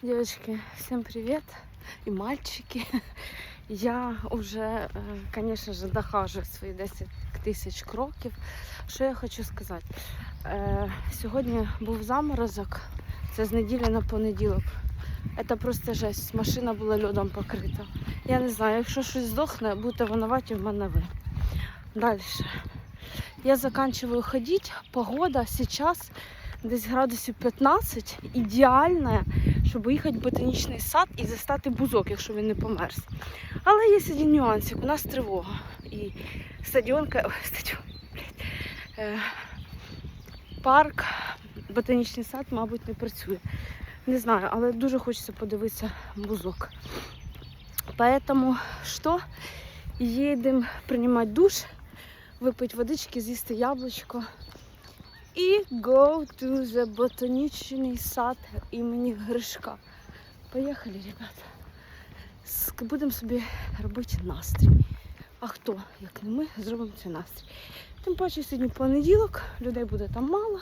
Девочки, всем привет! И мальчики. Я вже, е, конечно же, дохажу свої 10 тисяч кроків. Що я хочу сказати? Е, Сьогодні був заморозок, це з неділі на понеділок. Це просто жесть. Машина була льодом покрита. Я не знаю, якщо щось здохне, будете винуваті в мене ви. Далі. Я заканчиваю ходити. Погода зараз десь градусів 15, ідеальна, щоб їхати в ботанічний сад і застати бузок, якщо він не померз. Але є один нюансик, у нас тривога. І стадіонка, стадіон, е, парк, ботанічний сад, мабуть, не працює. Не знаю, але дуже хочеться подивитися бузок. Поэтому що? Їдемо приймати душ, випити водички, з'їсти яблучко. І go to the ботанічний сад імені Гришка. Поїхали, ребята. Будемо собі робити настрій. А хто, як не ми, зробимо цей настрій. Тим паче сьогодні понеділок, людей буде там мало.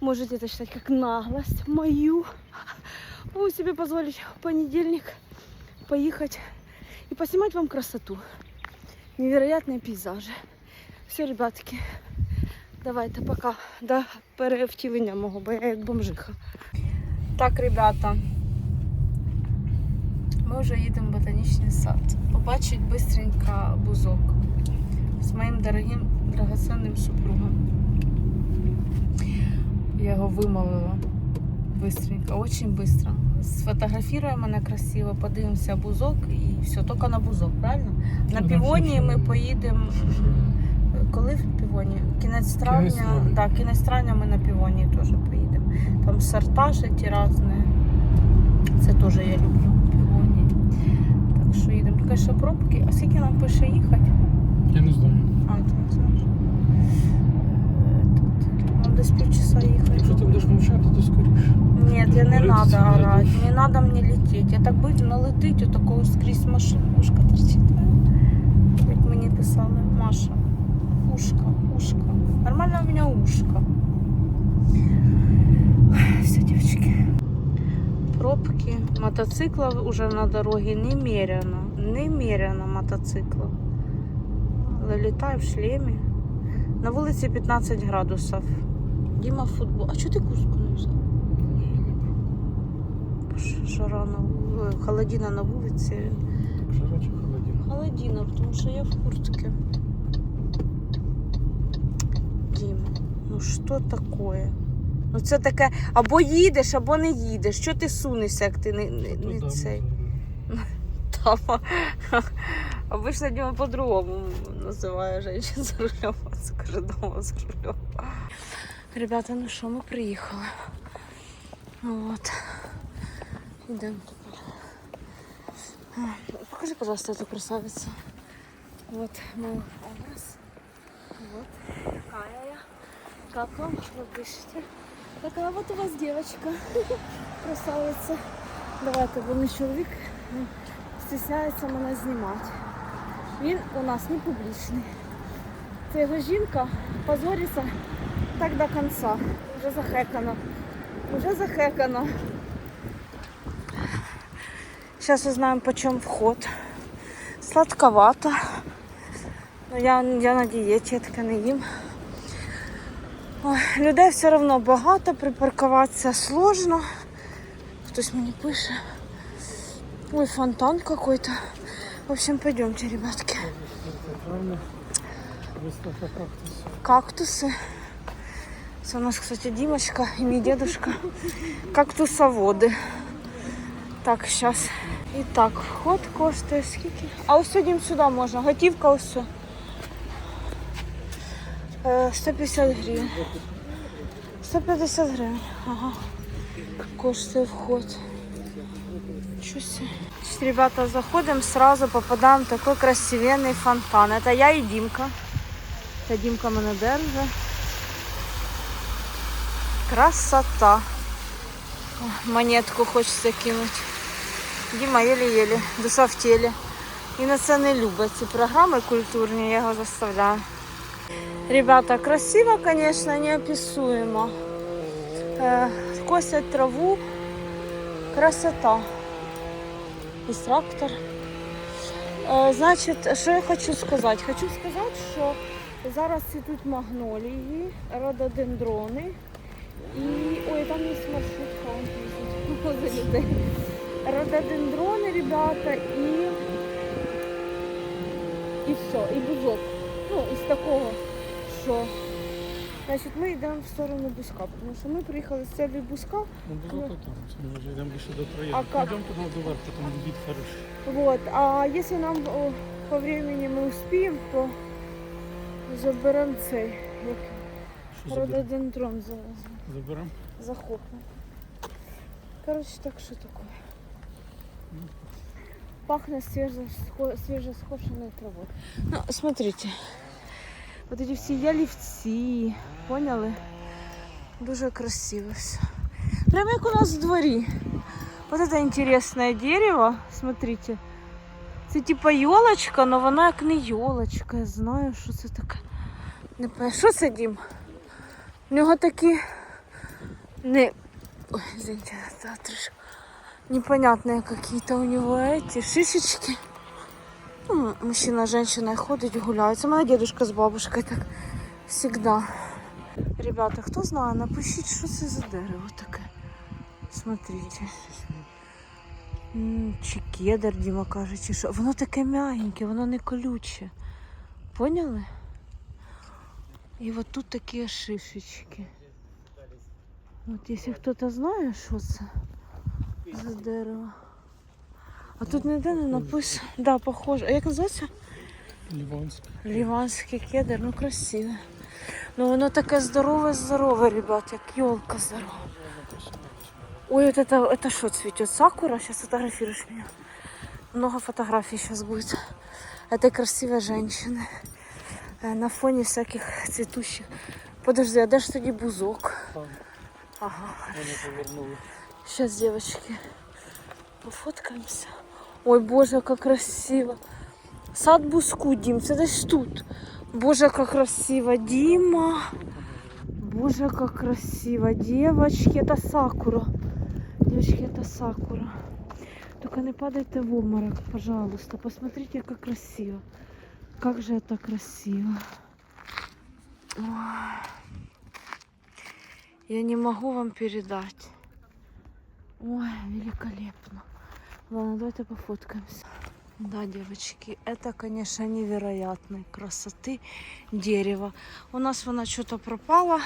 Можете это считать как наглость мою. Могу себе позволить в понедельник поехать и поснимать вам красоту. Невероятные пейзажи. Все, ребятки, давайте пока до перевтілення мого, бо я як бомжиха. Так, ребята, ми вже їдемо в ботанічний сад. Побачить быстренько бузок з моїм дорогим драгоценним супругом. Я його вимовила быстренько, очень быстро. Сфотографіруємо мене красиво, подивимося бузок і все, тільки на бузок, правильно? На Ну, да, півоні все, ми все. поїдемо. Коли в півоні? Кінець травня. травня. Так, кінець травня ми на півоні теж поїдемо. Там сорта ще ті різні. Це теж я люблю півоні. Так що їдемо. Тільки що пробки. А скільки нам пише їхати? Я не знаю. А, ти не знаєш. Е, Нам десь півчаса їхати. Якщо ти будеш мовчати, то скоріше. Нет, я не орать, десь. не надо мне лететь. Я так быть налетить, отакого скрізь машину, ушка торчить. Як мені писали, Маша, ушка, ушка. Нормально у меня ушко. Ой, Все, девочки. Пробки, мотоциклов уже на дороге немерено. Немерено мотоциклов. Летаю в шлемі. На вулиці 15 градусів. Діма футбол. А чого ти куртку не взяв? Жара на холодина на вулиці. Жара чи холодина? Холодина, тому що я в куртці. Діма, ну що таке? Ну це таке, або їдеш, або не їдеш. Що ти сунешся, як ти не, не, не Туди цей? Там. Обычно Дима по-другому називає женщин за рулем, а дома за рулем. Ребята, ну що, ми приїхали. Тепер. А, Покажи, пожалуйста, эту красавицу. Вот мой образ. Вот. Какая я. Вам? Вы дышите? Такая вот у вас девочка. Красавица. Давайте, бо мій чоловік м, стісняється мене знімати. Він у нас не публічний. Це його жінка позориться так до кінця. Вже захекано. Вже захекано. Сейчас узнаем, почем вход. Сладковато. Я, я на дієті, я таке не їм. Ой, людей все одно багато, припаркуватися сложно. Хтось мені пише. Ой, фонтан какой-то. В общем, пойдемте, ребятки. Правильно. Виставка кактусу. Кактусы. Это у нас, кстати, Димочка и мой дедушка. Кактусоводы. Так, сейчас. І так, вход коштує скільки? А ось сьогодні сюди можна. Готівка ось. Е, 150 гривень. 150 гривень. Ага. Коштує вход. Щось. Ребята, заходим, сразу попадаем в такой красивенный фонтан. Это я и Димка. Та Дімка мене держить. Красота. Монетку хочеться кинути. Діма єлі-єлі, душа в тілі. І на це не любить ці програми культурні, я його заставляю. Ребята, красиво, конечно, неописуемо. Е, косять траву, Красота. І трактор. Е, значить, що я хочу сказати? Хочу сказати, що зараз цвітуть магнолії, рододендрони. І ой, там є маршрутка їздить людей. Ребята, і, і все, і бузок. Ну, із такого, що. Значить, ми йдемо в сторону Бузька, тому що ми приїхали з целью Бузька. Ну, там. Це ми вже йдемо більше до А троєнки. как? Йдемо туди до верху, там від хороший. Вот. А если нам о, по времени мы успеем, то заберемо цей як рододендрон за, Заберемо? захопимо. Короче, так что такое? Ну. Пахнет свеже, свежескошенной травой. Ну, смотрите. Вот эти всі ялівці, поняли? Дуже красиво все. Прямо як у нас в дворі. Вот это интересное дерево, смотрите. Це типа йолочка, але вона як не йолочка. Я знаю, що це таке. Не пам'ятаю. Що це, Дім? У нього такі не... Ой, извините, это трошки непонятные какие-то у него эти шишечки. Мужчина, женщина ходить, гуляють. Це моя дедушка з бабушкою так всегда. Ребята, хто знає, напишіть, що це за дерево таке. Смотрите. Чи кедр, Діма каже, чи що. Воно таке м'ягеньке, воно не колюче. Поняли? І от тут такі шишечки. От якщо хтось знає, що це за дерево. А тут ніде не написано. Да, похоже. А як називається? Ліванський. Ліванський кедр, ну красиве. Ну воно таке здорове, здорове, ребят, як елка здорова. Ой, вот это, это что цветет? Сакура? Сейчас фотографируешь меня. Много фотографий сейчас будет. Этой красивой женщины. Э, На фоне всяких цветущих. Подожди, а де ж тоді бузок? Там Ага. вони повернули. Сейчас, девочки, пофоткаемся. Ой, боже, как красиво. Сад буску, Дім, це десь тут. Боже, как красиво, Дима. Боже, как красиво. Девочки, это сакура. Девочки, это сакура. Только не падайте в обморок, пожалуйста. Посмотрите, как красиво. Как же это красиво. Ой. Я не могу вам передать. Ой, великолепно. Ладно, давайте пофоткаемся. Да, девочки, это, конечно, невероятной красоты дерево. У нас она что-то пропала.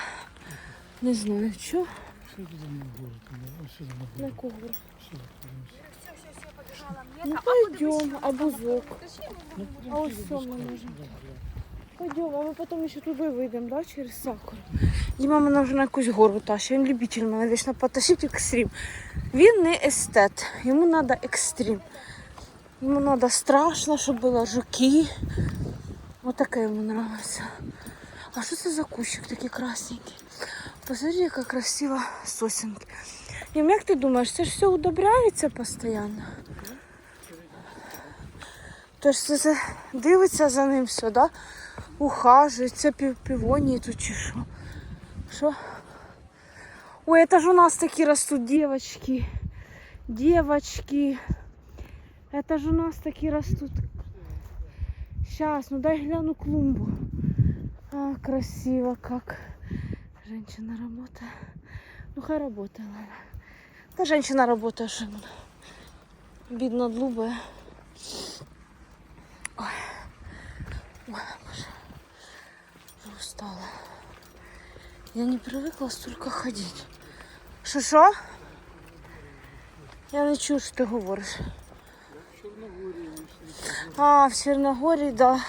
Не знаю, что. На. Сюди. Ну, пойдем. Ну, А ось підемо що через Пойдем, а ми потім ще туди вийдемо, да, через сакуру. Діма мене вже на якусь гору тащить. Він любитель мене вічно потащить екстрім. Він не естет, йому треба екстрім. Йому треба страшно, щоб були жуки. Ось таке йому подобається. А що це за кущик такий красненький? Посмотри, яка красива сосенки. Дім, як ти думаєш, це ж все удобряється постійно? Тож це дивиться за ним все, да? Ухажує, це пів півонії тут чи що? Що? Ой, это же у нас такие растут девочки. Девочки. Это же у нас такие растут. Сейчас, ну дай гляну клумбу. А, красиво как. Женщина работает. Ну, хай ладно. Да, женщина работает, что ему. Видно, глубая. Ой, боже Уже устала. Я не привыкла столько ходить. Що що? Я не чую, що ти говориш. А, в Черногории, да.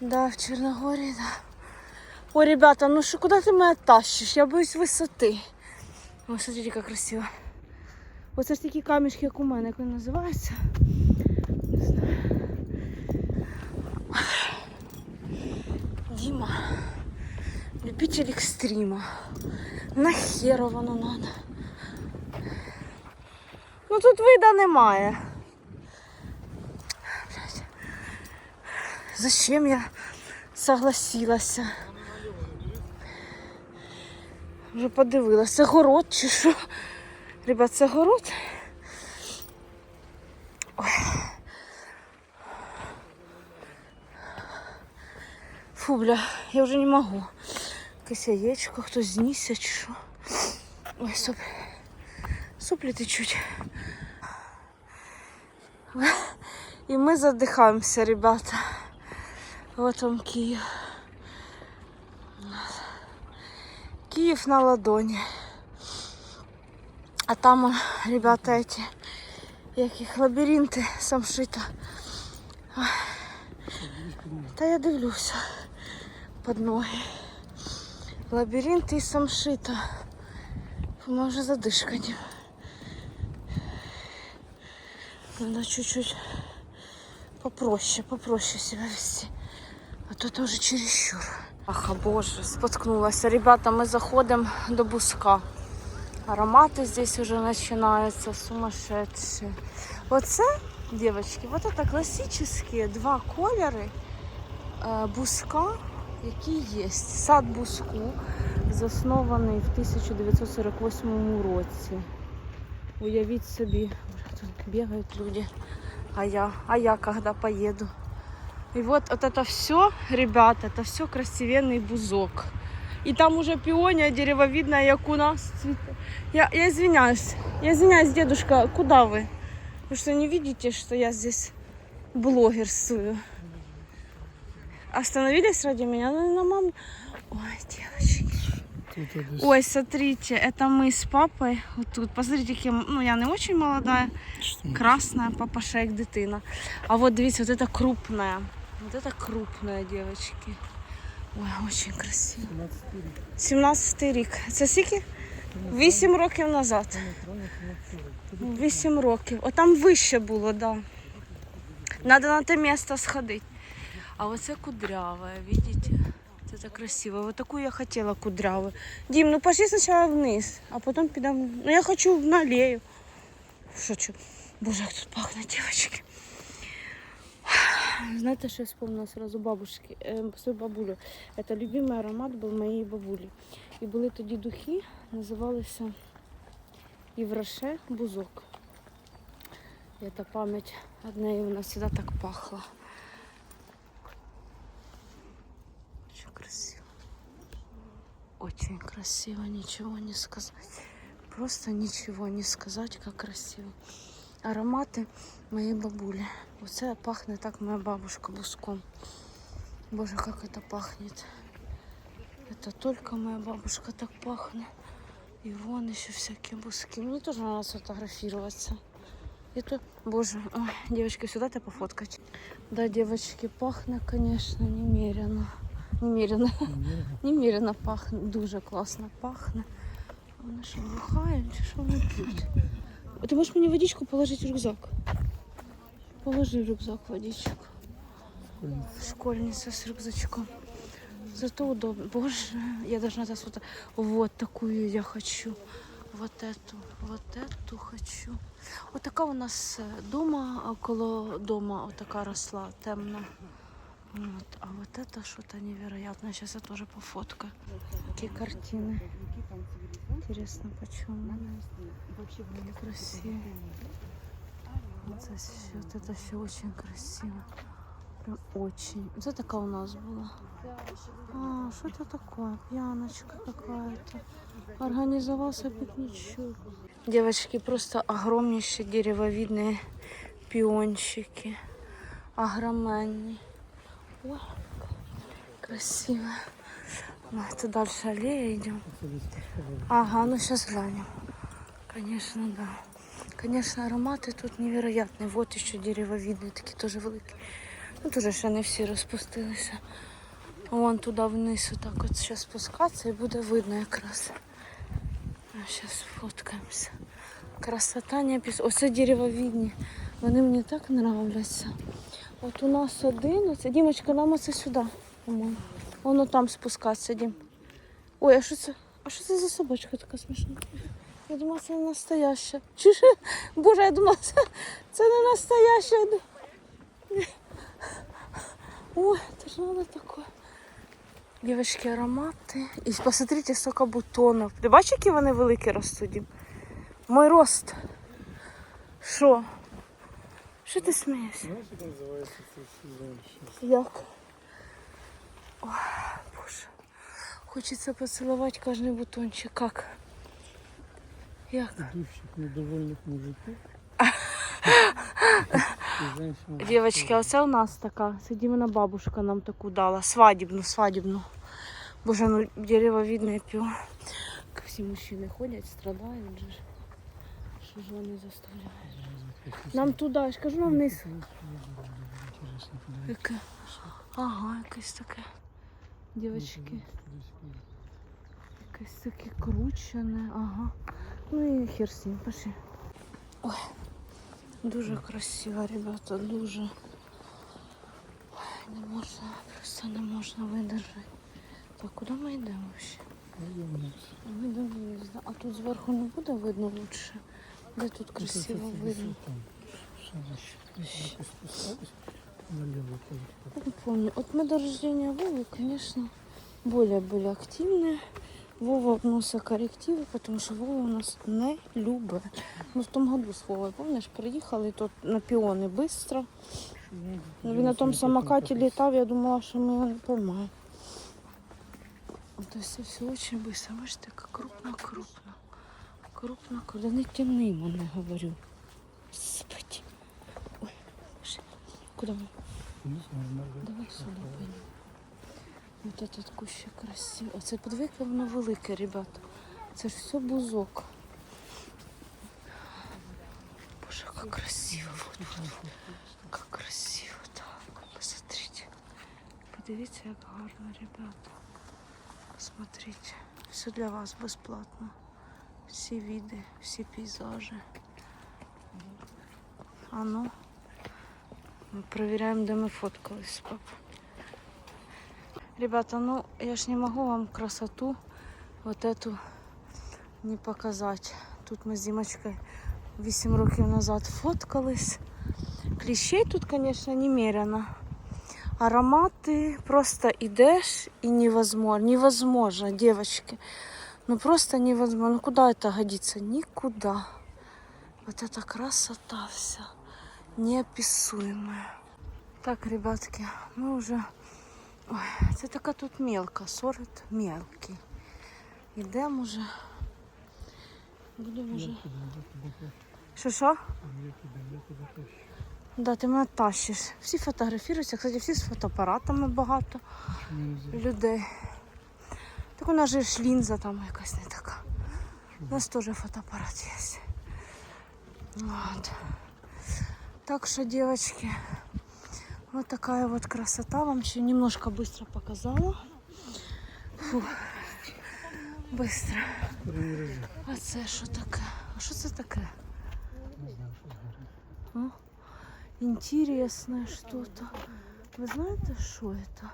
Да, в Черногории, да. Ой, ребята, ну что, куда ты меня тащишь? Я боюсь высоты. Ой, смотрите, как красиво. Оце ж такі камішки, як у мене, як вони називаються. Дима, любитель экстрима. Нахер воно надо. Ну тут вида немає. Зачем я согласилася? Вже подивилася, город чи що? Ребят, це город. Ой. Фу, бля, я вже не можу. Якесь яєчко, хтось знісся чи що. Ой, соплі. Соплі течуть. І ми задихаємося, ребята. Вот он Київ. Київ на ладоні. А там, ребята, эти, як їх лабіринти самшита. Та я дивлюся під ноги. Лабіринти і самшита. Ми вже задишкані. Надо чуть-чуть попроще, попроще себя вести. А то это уже чересчур. Ах, боже, споткнулась. Ребята, мы заходим до буска. Ароматы здесь уже начинаются сумасшедшие. Вот це, девочки, вот это классические два кольори е, буска, які є. Сад буску заснований в 1948 році. Уявіть собі, тут бігають люди. А я, а я когда поеду? И вот, вот это все, ребята, это все красивенный бузок. И там уже пиония деревовидная, як у нас цветет. Я, я извиняюсь, я извиняюсь, дедушка, куда вы? Вы что, не видите, что я здесь блогерствую? Остановились ради меня? Ну, на мам... Ой, девочки. Тут десь Ой, смотрите, это мы с папой. Вот тут, посмотрите, кем... ну я не очень молодая, що красная, папа шейк дитина. А вот видите, вот это крупная. Вот это крупная, девочки. Ой, очень красиво. 17 рік. 17 рік. Це скільки? 8 років назад. 8 років. Отам вище було, так. Да. Надо на те місце сходити. А оце кудряве, видите? Це так красиво. Вот таку я хотіла кудряву. Дім, ну пошли спочатку вниз, а потім підемо. Ну я хочу на алею. Шучу. Боже, як тут пахне, дівчатки. Знаєте, що я вспомнила сразу бабушки, е, свою бабулю. Це любимий аромат був моєї бабулі. І були тоді духи, називалися Євроше Бузок. Ця пам'ять від неї у нас завжди так пахла. Очень красиво. Очень красиво, ничего не сказать. Просто ничего не сказать, как красиво. Аромати моєї бабулі. Оце пахне так моя бабушка буском. Боже, как это пахнет. Это только моя бабушка так пахнет. И вон еще всякие буски. Мне тоже надо сфотографироваться. Это, боже, ой, девочки, сюда ты пофоткать. Да, девочки, пахнет, конечно, немерено. Немерено. Немерено пахне. Дуже класно пахне. Вони що, бухають, чи що вони п'ють? Ти можеш мені водичку положити в рюкзак? Положи в рюкзак водичку. Школьница с рюкзачком. Зато удобно. Боже, я должна сейчас вот, вот такую я хочу. Вот эту, вот эту хочу. Вот така у нас е, дома, а коло дома вот така росла, темна. Вот. А вот это что-то невероятное. Сейчас я тоже пофоткаю. Какие картины. Интересно, почему? Красиво. Вот это все, вот это все очень красиво. Прям очень. Вот это такая у нас была. А, что это такое? Пьяночка какая-то. Организовался пикничок. Девочки, просто огромнейшие деревовидные пиончики. Огроменные. Ой, как красиво. Ну, это дальше аллея идем. Ага, ну сейчас глянем. Конечно, да. Конечно, ароматы тут невероятные. Вот еще деревовидные, такі тоже великі. Ну, тоже ще не всі розпустилися. Вон туди вниз, отак от зараз спускатися і буде видно якраз. А зараз фоткаємося. Красота не опис... Оце деревовидні. Вони мені так нравляться. От у нас один, оце Дімочка, нам оце сюди. по-моєму. Воно там спускатися, Дім. Ой, а що це? А що це за собачка така смішна? Я думала, це не настояща. Чи ж? Боже, я думала, це, це не настояща. Ой, это же надо такое. Девочки, аромати. І посмотрите, сколько бутонов. Ти бачиш, які вони великі ростуть? Мой рост. Що? Що ти смієшся? Знаєш, як називається цей сезон щас? Як? Ой, боже. Хочеться поцілувати кожний бутончик. Как? Як? Душик недовольних мужиків. І женщина- Девочки, а оце у нас така. Це Дімина бабушка нам таку дала. Свадібну, свадібну. Боже, ну дерево видно, пиво. Как всі мужчини ходять, страдають же. ж. Що ж вони заставляють? Нам туди, я ж кажу, нам вниз. Яке? Ага, якесь таке. Дівчатки, якесь таке кручене, ага. Ну і хер з ним, пошли. Ой, дуже красиво, ребята, дуже. Ой, не можна, просто не можна видержати. Так, куди ми йдемо вообще? Пойдем. Ми йдемо вниз. А тут зверху не буде видно лучше? Де тут красиво видно? Налево поверх. Не помню. Вот мы до рождения Вовы, конечно, более были активны. Вова вносил коррективы, потому что Вова у нас не любит. Мы в том году с Вовой, помнишь, приехали тут на пионы быстро. Ну, Він на тому самокаті літав, я думала, що ми його не поймаємо. То есть все очень быстро. Бачите, как крупно-крупно. Крупно-крупно. Да не тяни мене, говорю. Господи. Ой, знаю, може. Давай сюди пойдем. Вот этот кущик красивий. Оце подивіться, воно велике, ребята. Це ж все бузок. Боже, как красиво. Как красиво, так. Посмотрите. Подивіться, як гарно, ребята. Посмотрите. Все для вас безплатно Всі види, всі пейзажі. А ну. Мы проверяем, где мы фоткались с папой. Ребята, ну я ж не могу вам красоту вот эту не показать. Тут мы с Димочкой 8 років назад фоткались. Кліщей тут, конечно, немерено. Аромати просто идешь и невозможно. Невозможно, девочки. Ну просто невозможно. Ну куда это годится? Никуда. Вот эта красота вся неописуемая. Так, ребятки, мы уже... Ой, це така тут мелка, сорт мелкий. Ідемо вже. Будемо вже. Що що? Да, ти мене тащиш. Всі фотографуються, кстати, всі з фотоапаратами багато людей. У нас же ж там якась не така. У нас теж фотоапарат є. Вот. Так что, девочки, вот такая вот красота. Вам еще немножко быстро показала. Фу. Быстро. А це що таке? А що це таке? Интересное что-то. Вы знаете, что это?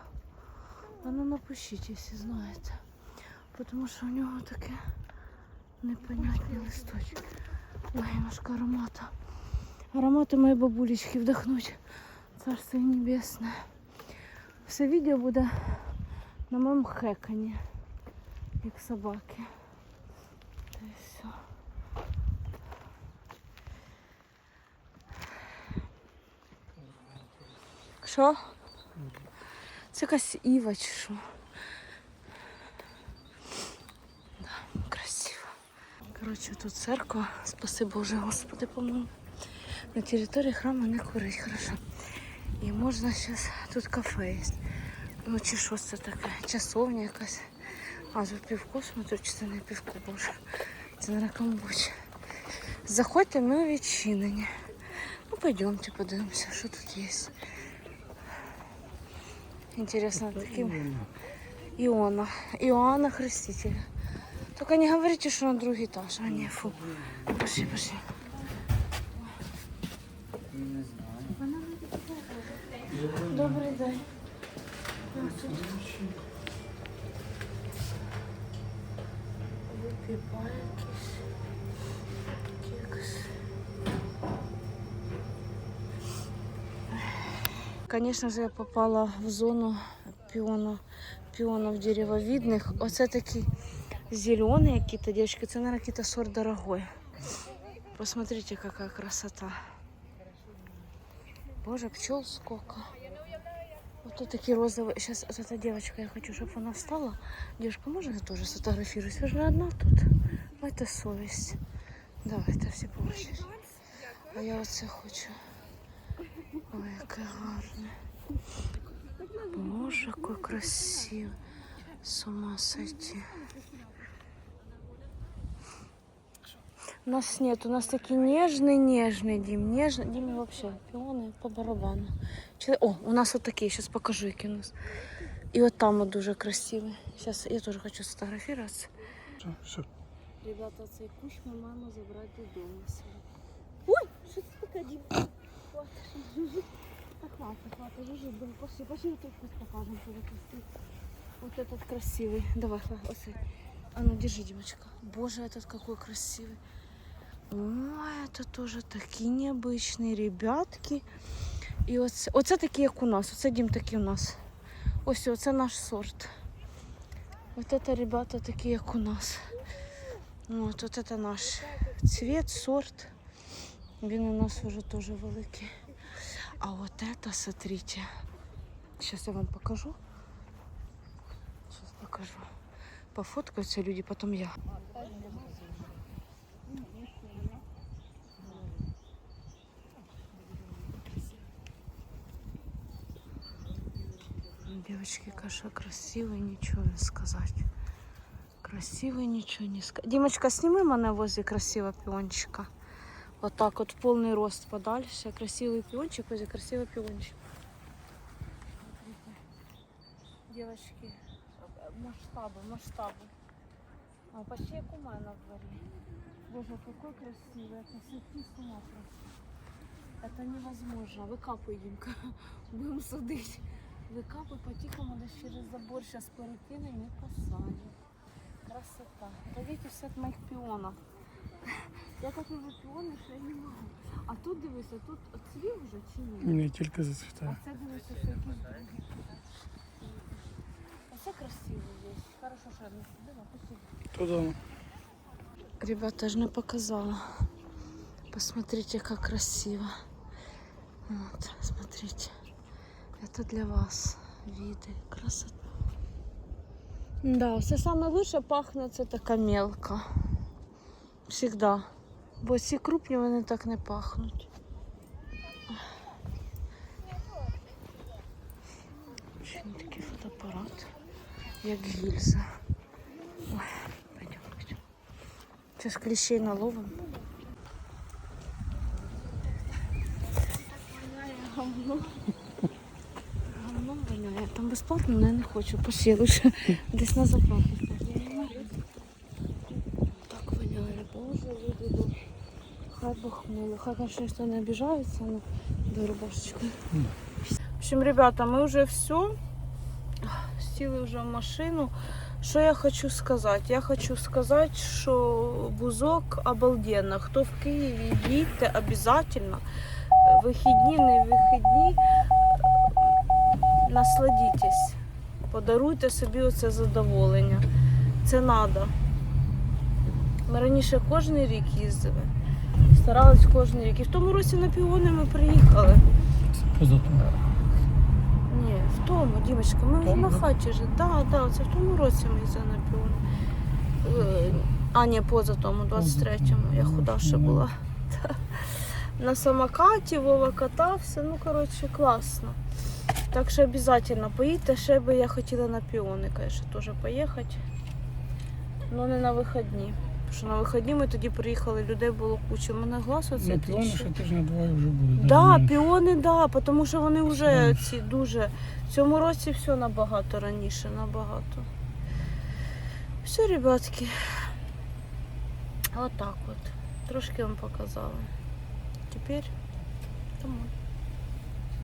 А ну напишите, если знаете. Потому что у него таке непонятні листочки. Ой, немножко аромата. Аромати моєї бабулечки вдохнуть. Царство небесне. Все відео буде на моєму хекані, як собаки. Та й все. Що? Це якась іва чи що? Коротше, тут церква, спаси Боже, Господи, по-моєму. На території храму не курить, хорошо. І можна зараз, тут кафе є. Ну чи що це таке? Часовня якась. А, тут півко, смотрю, чи це не півко, боже. Це на камбуч. Заходьте, ми відчинені. Ну, пойдемте подивимося, що тут є. Интересно, таким Иона. Иоанна Хрестителя. Только не говорите, что на другой этаж. А не, фу. Пошли, пошли. Добрий день. А, тут Випіває якийсь кекс. Конечно же, я попала в зону піону, піонов деревовидних. Оце такі зелені якісь, дівчатки, це, наверное, якийсь сорт дорогой. Посмотрите, какая красота. Боже, пчел сколько. Вот тут такие розовые. Сейчас вот эта девочка, я хочу, чтобы она встала. Девушка, можно я тоже сфотографируюсь? Вы же одна тут. Это совесть. Давайте всі по очереді. А я оце хочу. Ой, яке гарне. Боже, який красивий. С ума сойти. У нас нет, у нас такие нежный, нежный Дим, нежный. Диме вообще пионы по барабану. Чи- О, у нас вот такие, сейчас покажу, які у нас. И вот там вот дуже красивый. Сейчас я тоже хочу сфотографироваться. Все, все. Ребята, цей кущ ми маємо забрати додому. Ой, що це таке, Дім? Так, хватит, хватит, лежи, блин, пошли, пошли вот тут куст покажем, что это красивый. Вот этот красивый. Давай, хватит, оце. А ну, держи, Димочка. Боже, этот какой красивый. Ой, это тоже такі необычные ребятки. І оце, оце такі, як у нас. Оце дім такий у нас. Ось, оце наш сорт. Вот это ребята такі, як у нас. Вот, вот это наш цвет, сорт. Він у нас уже тоже великий. А вот это, смотрите. Сейчас я вам покажу. Сейчас покажу. Пофоткаются люди, потом я. Девочки, каша красивый, ничего не сказать. Красивый, ничего не сказать. Димочка, сними мене возле красивого пиончика. Вот так вот, полный рост подальше. Красивый пиончик возле красивого пиончика. Смотрите. Девочки, масштабы, масштабы. А почти як у мене на дворі. Боже, какой красивый. Это сойти с ума просто. Это невозможно. Выкапывай, Димка. Будем садить. Выкапывай по-тихому, да через забор. Сейчас перекинем и посадим. Красота. Это видите, все от моих пионов. Я так люблю піони, що я не можу. А тут дивися, тут цвів вже чи ні? Не тільки зацвітає. А це дивися, що якісь другі. Оце красиво здесь. Хорошо, що я не сидила, посидіть. Туди. Ребята, я ж не показала. Посмотрите, как красиво. Вот, смотрите. Это для вас виды. Красота. Да, все саме лучше пахне це така мелка. Всегда. Бо ці крупні вони так не пахнуть. Ще не такий фотоапарат, як гільза. Ой, пойдем, пойдем. Сейчас клещей наловим. Воняє. Там безплатно, але я не хочу. Пошли лише десь на заправку. Так воняє. Боже, люди. Хай Бог милий. Хай, конечно, ніхто не обижається, але до рубашечки. В общем, ребята, мы уже все. Сіли вже в машину. Що я хочу сказати? Я хочу сказати, що бузок обалденно. Хто в Києві, їдьте обов'язково. Вихідні, не вихідні. Насладітесь. Подаруйте собі оце задоволення. Це треба. Ми раніше кожен рік їздили. Старались кожен рік. І в тому році на піони ми приїхали. Позатом. Ні, в тому, дівчатка, ми вже на хаті жили. Так, так, це в тому році ми їздили на піон. Е, А, ні, поза тому, 23-му. Я худа ще була. На самокаті Вова катався, ну коротше, класно. Так що обов'язково поїдьте, ще би я хотіла на піони, звісно, теж поїхати. Ну не на вихідні. Тому що на вихідні ми тоді приїхали, людей було куча. У мене глаз оце На піони ще тижня два вже буде. Да, менше. піони, да, тому що вони вже ці дуже. В цьому році все набагато раніше, набагато. Все, ребятки. Отак от. Трошки вам показала. Тепер домой.